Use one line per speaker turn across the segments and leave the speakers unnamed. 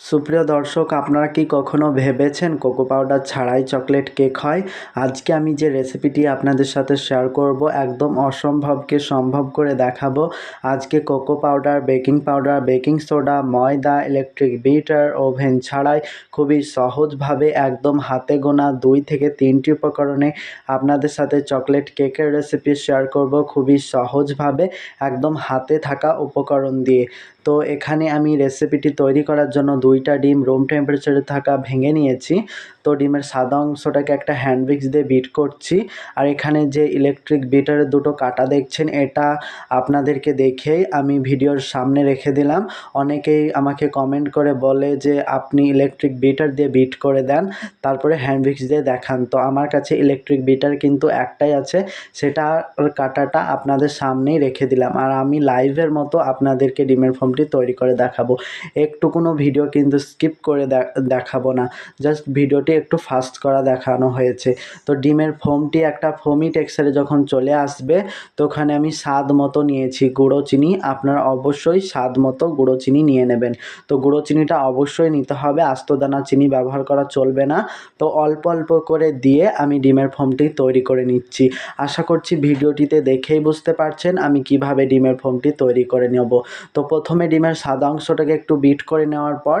সুপ্রিয় দর্শক, আপনারা কি কখনো ভেবেছেন কোকো পাউডার ছাড়াই চকলেট কেক হয়? আজকে আমি যে রেসিপিটি আপনাদের সাথে শেয়ার করব, একদম অসম্ভবকে সম্ভব করে দেখাবো। আজকে cocoa powder, baking powder, baking soda, ময়দা, ইলেকট্রিক বিটার, ওভেন ছাড়াই খুবই সহজভাবে একদম হাতে গোনা দুই থেকে তিনটি উপকরণে আপনাদের সাথে চকলেট কেকের রেসিপি শেয়ার করব খুবই সহজভাবে, একদম হাতে থাকা উপকরণ দিয়ে। তো এখানে আমি রেসিপিটি তৈরি করার জন্য দুইটা ডিম রুম টেম্পারেচারে থাকা ভেঙে নিয়েছি। তো ডিমের সাদা অংশটাকে একটা হ্যান্ড উইক্স দিয়ে বিট করছি। আর এখানে যে ইলেকট্রিক বিটারের দুটো কাটা দেখছেন, এটা আপনাদেরকে দেখেই আমি ভিডিওর সামনে রেখে দিলাম। অনেকেই আমাকে কমেন্ট করে বলে যে, আপনি ইলেকট্রিক বিটার দিয়ে বিট করে দেন, তারপরে হ্যান্ড উইক্স দিয়ে দেখান। তো আমার কাছে ইলেকট্রিক বিটার কিন্তু একটাই আছে সেটা কাটাটা আপনাদের সামনেই রেখে দিলাম। আর আমি লাইভের মতো আপনাদেরকে ডিমের ফর্মটি তৈরি করে দেখাবো। একটু কোনো ভিডিও কিন্তু স্কিপ করে দেখাবো না। জাস্ট ভিডিওটি একটু ফাস্ট করা দেখানো হয়েছে। তো ডিমের ফোমটি একটা ফোমি টেক্সচারে যখন চলে আসবে, তো ওখানে আমি স্বাদ মতো নিয়েছি গুঁড়ো চিনি। আপনারা অবশ্যই স্বাদ মতো গুঁড়ো চিনি নিয়ে নেবেন। তো গুঁড়ো চিনিটা অবশ্যই নিতে হবে। আস্ত দানা চিনি ব্যবহার করা চলবে না। তো অল্প অল্প করে দিয়ে আমি ডিমের ফোমটি তৈরি করে নিচ্ছি। আশা করছি ভিডিওটিতে দেখেই বুঝতে পারছেন আমি কীভাবে ডিমের ফোমটি তৈরি করে নেব। তো প্রথমে ডিমের সাদা অংশটাকে একটু বিট করে নেওয়ার পর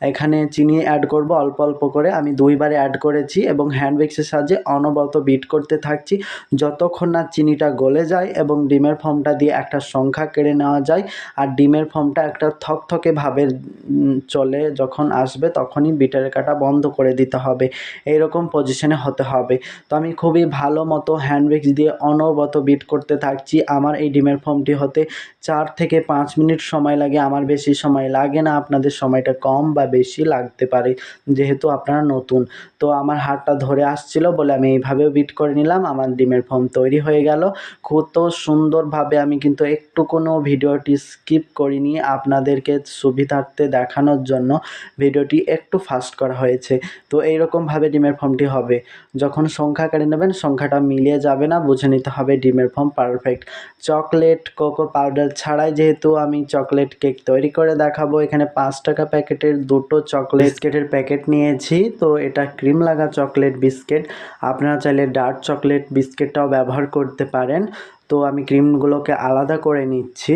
এখানে চিনি অ্যাড করব, অল্প অল্প করে। আমি দুইবারে অ্যাড করেছি এবং হ্যান্ড উইক্সের সাহায্যে অনবরত বিট করতে থাকছি। যতক্ষণ না চিনিটা গলে যায় এবং ডিমের ফর্মটা দিয়ে একটা সংখ্যা কেড়ে নেওয়া যায় আর ডিমের ফর্মটা একটা থকথকে ভাবে চলে যখন আসবে তখনই বিটারের কাটা বন্ধ করে দিতে হবে। এইরকম পজিশনে হতে হবে। তো আমি খুবই ভালো মতো হ্যান্ড উইক্স দিয়ে অনবরত বিট করতে থাকছি। আমার এই ডিমের ফর্মটি হতে চার থেকে পাঁচ মিনিট সময় লাগে। আমার বেশি সময় লাগে না। আপনাদের সময়টা কম বা বেশি লাগতে পারে, যেহেতু আপনারা নতুন। তো আমার হাতটা ধরে আসছিল বলে আমি এইভাবে বিট করে নিলাম, আমার ডিমের ফর্ম তৈরি হয়ে গেল। খুব তো সুন্দরভাবে আমি কিন্তু একটু কোনো ভিডিওটি স্কিপ করিনি আপনাদেরকে সুবিধার্থে দেখানোর জন্য। ভিডিওটি একটু ফাস্ট করা হয়েছে। তো এইরকমভাবে ডিমের ফর্মটি হবে। যখন সংখ্যা কেড়ে নেবেন, সংখ্যাটা মিলিয়ে যাবে না, বুঝে নিতে হবে ডিমের form perfect chocolate, cocoa powder ছাড়াই যেহেতু আমি চকলেট কেক তৈরি করে দেখাবো, এখানে পাঁচ টাকা প্যাকেটের দুটো চকলেট বিস্কেটের প্যাকেট নিয়েছি। তো এটা ক্রিম লাগা চকলেট বিস্কিট আপনারা চাইলে ডার্ক চকলেট বিস্কিটটাও ব্যবহার করতে পারেন। তো আমি ক্রিমগুলোকে আলাদা করে নিচ্ছি।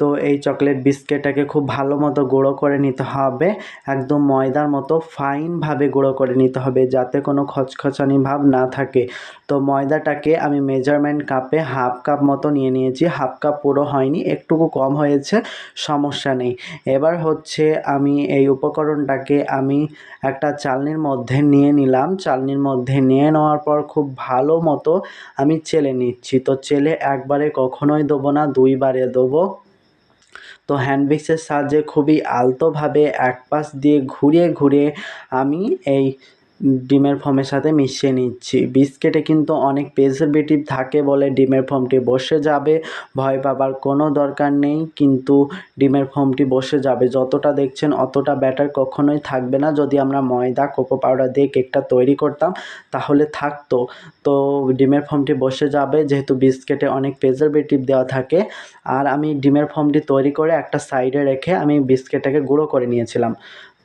তো এই চকলেট বিস্কিটটাকে খুব ভালো মতো গুঁড়ো করে নিতে হবে। একদম ময়দার মতো ফাইনভাবে গুঁড়ো করে নিতে হবে যাতে কোনো খচখচানি ভাব না থাকে। তো ময়দাটাকে আমি মেজারমেন্ট কাপে হাফ কাপ মতো নিয়ে নিয়েছি। হাফ কাপ পুরো হয়নি, একটুকু কম হয়েছে, সমস্যা নেই। এবার হচ্ছে আমি এই উপকরণটাকে আমি একটা চালনির মধ্যে নিয়ে নিলাম। চালনির মধ্যে নিয়ে নেওয়ার পর খুব ভালো মতো আমি চেলে নিচ্ছি। তো চেলে একবারে কখনোই দেবো না, দুইবারে দেবো। তো হ্যান্ড মিক্সের সাহায্যে খুবই আলতোভাবে এক পাশ দিয়ে ঘুরিয়ে ঘুরিয়ে আমি এই ডিমের ফর্মের সাথে মিশিয়ে নিচ্ছি। বিস্কেটে কিন্তু অনেক প্রিজারভেটিভ থাকে বলে ডিমের ফর্মটি বসে যাবে। ভয় পাবার কোনো দরকার নেই, কিন্তু ডিমের ফর্মটি বসে যাবে। যতটা দেখছেন অতটা ব্যাটার কখনোই থাকবে না। যদি আমরা ময়দা কোকো পাউডার দিয়ে কেকটা তৈরি করতাম, তাহলে থাকতো। তো ডিমের ফর্মটি বসে যাবে, যেহেতু বিস্কেটে অনেক প্রিজারভেটিভ দেওয়া থাকে। আর আমি ডিমের ফর্মটি তৈরি করে একটা সাইডে রেখে আমি বিস্কেটটাকে গুঁড়ো করে নিয়েছিলাম।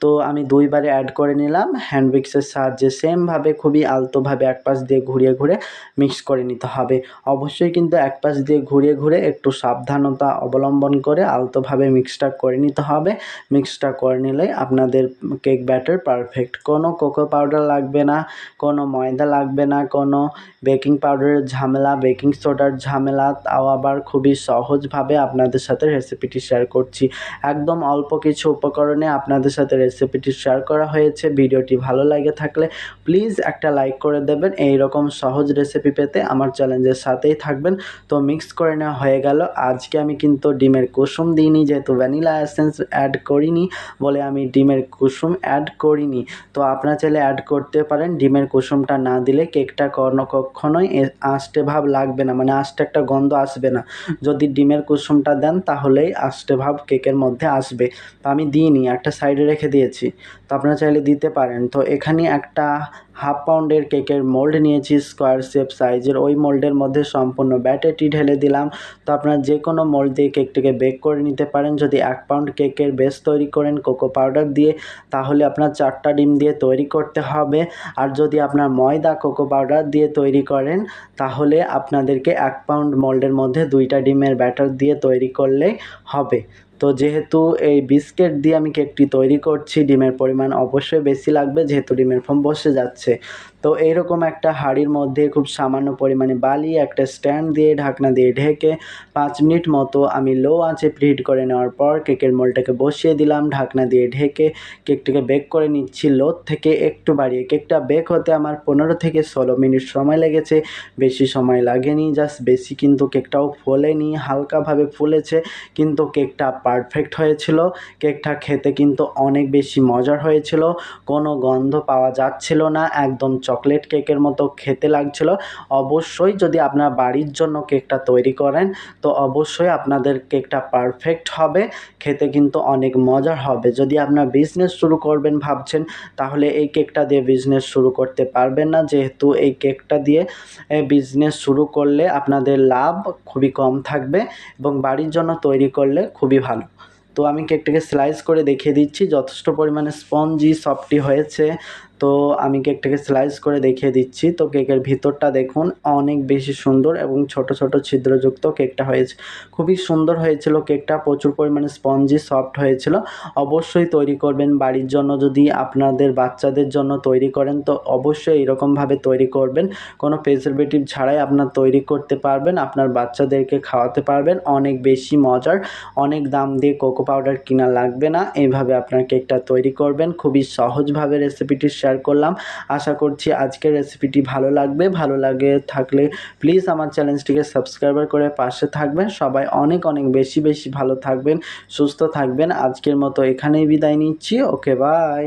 তো আমি দুইবারে অ্যাড করে নিলাম। হ্যান্ড উইক্সের সাহায্যে সেমভাবে খুবই আলতোভাবে এক পাশ দিয়ে ঘুরিয়ে ঘুরে মিক্স করে নিতে হবে। অবশ্যই কিন্তু এক পাশ দিয়ে ঘুরিয়ে ঘুরে একটু সাবধানতা অবলম্বন করে আলতোভাবে মিক্সটা করে নিতে হবে। মিক্সটা করে নিলে আপনাদের কেক ব্যাটার পারফেক্ট কোনো কোকো পাউডার লাগবে না, কোনো ময়দা লাগবে না, কোনো বেকিং পাউডারের ঝামেলা বেকিং সোডার ঝামেলা, তাও আবার খুবই সহজভাবে আপনাদের সাথে রেসিপিটি শেয়ার করছি। একদম অল্প কিছু উপকরণে আপনাদের সাথে রেসিপিটি শেয়ার করা হয়েছে। ভিডিওটি ভালো লাগে থাকলে প্লিজ একটা লাইক করে দেবেন। এই রকম সহজ রেসিপি পেতে আমার চ্যালেঞ্জের সাথেই থাকবেন। তো মিক্স করে নেওয়া হয়ে গেল। আজকে আমি কিন্তু ডিমের কুসুম দিইনি, যেহেতু ভ্যানিলা এসেন্স অ্যাড করিনি বলে আমি ডিমের কুসুম অ্যাড করিনি। তো আপনারা চাইলে অ্যাড করতে পারেন। ডিমের কুসুমটা না দিলে কেকটা কখনোই এ- আষ্টে ভাব লাগবে না। মানে আষ্টে একটা গন্ধ আসবে না। যদি ডিমের কুসুমটা দেন তাহলেই আষ্টে ভাব কেকের মধ্যে আসবে। তো আমি দিইনি। একটা সাইডে রেখে দিয়েছি। দিয়েছি। তো আপনারা চাইলে দিতে পারেন। তো এখানে একটা হাফ পাউন্ডের কেকের মোল্ড নিয়েছি, স্কোয়ার শেপ, সাইজের। ওই মোল্ডের মধ্যে সম্পূর্ণ ব্যাটারটি ঢেলে দিলাম। তো আপনারা যে কোনো মোল্ড দিয়ে কেকটিকে বেক করে নিতে পারেন। যদি এক পাউন্ড কেকের বেস তৈরি করেন কোকো পাউডার দিয়ে, তাহলে আপনার চারটা ডিম দিয়ে তৈরি করতে হবে। আর যদি আপনার ময়দা কোকো পাউডার দিয়ে তৈরি করেন, তাহলে আপনাদেরকে এক পাউন্ড মোল্ডের মধ্যে দুইটা ডিমের ব্যাটার দিয়ে তৈরি করলেই হবে। তো যেহেতু এই বিস্কিট দিয়ে আমি কেকটি তৈরি করছি, ডিমের পরিমাণ অবশ্যই বেশি লাগবে যেহেতু ডিমের ফোম বসে যাচ্ছে। তো এইরকম একটা হাঁড়ির মধ্যে খুব সামান্য পরিমাণে বালি, একটা স্ট্যান্ড দিয়ে ঢাকনা দিয়ে ঢেকে পাঁচ মিনিট মতো আমি লো আঁচে প্রিহিট করে নেওয়ার পর কেকের মোলটাকে বসিয়ে দিলাম, ঢাকনা দিয়ে ঢেকে কেকটিকে বেক করে নিচ্ছি। লো থেকে একটু বাড়িয়ে কেকটা বেক হতে আমার পনেরো থেকে ষোলো মিনিট সময় লেগেছে। বেশি সময় লাগেনি, জাস্ট বেশি কিন্তু কেকটাও ফোলেনি, হালকাভাবে ফুলেছে, কিন্তু কেকটা পারফেক্ট হয়েছিল। কেকটা খেতে কিন্তু অনেক বেশি মজার হয়েছিল। কোনো গন্ধ পাওয়া যাচ্ছিল না। একদম চকলেট কেকের মতো খেতে লাগছিল। অবশ্যই যদি আপনার বাড়ির জন্য কেকটা তৈরি করেন, তো অবশ্যই আপনাদের কেকটা পারফেক্ট হবে। খেতে কিন্তু অনেক মজার হবে। যদি আপনার বিজনেস শুরু করবেন ভাবছেন, তাহলে এই কেকটা দিয়ে বিজনেস শুরু করতে পারবেন না। যেহেতু এই কেকটা দিয়ে বিজনেস শুরু করলে আপনাদের লাভ খুবই কম থাকবে এবং বাড়ির জন্য তৈরি করলে খুবই ভালো তো আমি কেকটাকে স্লাইস করে দেখিয়ে দিচ্ছি। যথেষ্ট পরিমাণে স্পঞ্জি সফটি হয়েছে। তো আমি কেকটাকে স্লাইস করে দেখিয়ে দিচ্ছি। তো কেকের ভিতরটা দেখুন, অনেক বেশি সুন্দর এবং ছোট ছোট ছিদ্রযুক্ত কেকটা হয়েছে। খুবই সুন্দর হয়েছিল কেকটা, প্রচুর পরিমাণে স্পঞ্জি সফট হয়েছিল। অবশ্যই তৈরি করবেন বাড়ির জন্য, যদি আপনাদের বাচ্চাদের জন্য তৈরি করেন, তো অবশ্যই এরকমভাবে তৈরি করবেন। কোনো প্রিজারভেটিভ ছাড়াই আপনার তৈরি করতে পারবেন, আপনার বাচ্চাদেরকে খাওয়াতে পারবেন। অনেক বেশি মজার, অনেক দাম দিয়ে কোকো পাউডার কিনা লাগবে না। এইভাবে আপনার কেকটা তৈরি করবেন। খুবই সহজভাবে রেসিপিটি শেয়ার করলাম। আশা করছি আজকের রেসিপিটি ভালো লাগবে। ভালো লাগে থাকলে প্লিজ আমার চ্যানেলটিকে সাবস্ক্রাইবার করে পাশে থাকবেন। সবাই অনেক অনেক বেশি বেশি ভালো থাকবেন, সুস্থ থাকবেন। আজকের মতো এখানেই বিদায় নিচ্ছি। Okay bye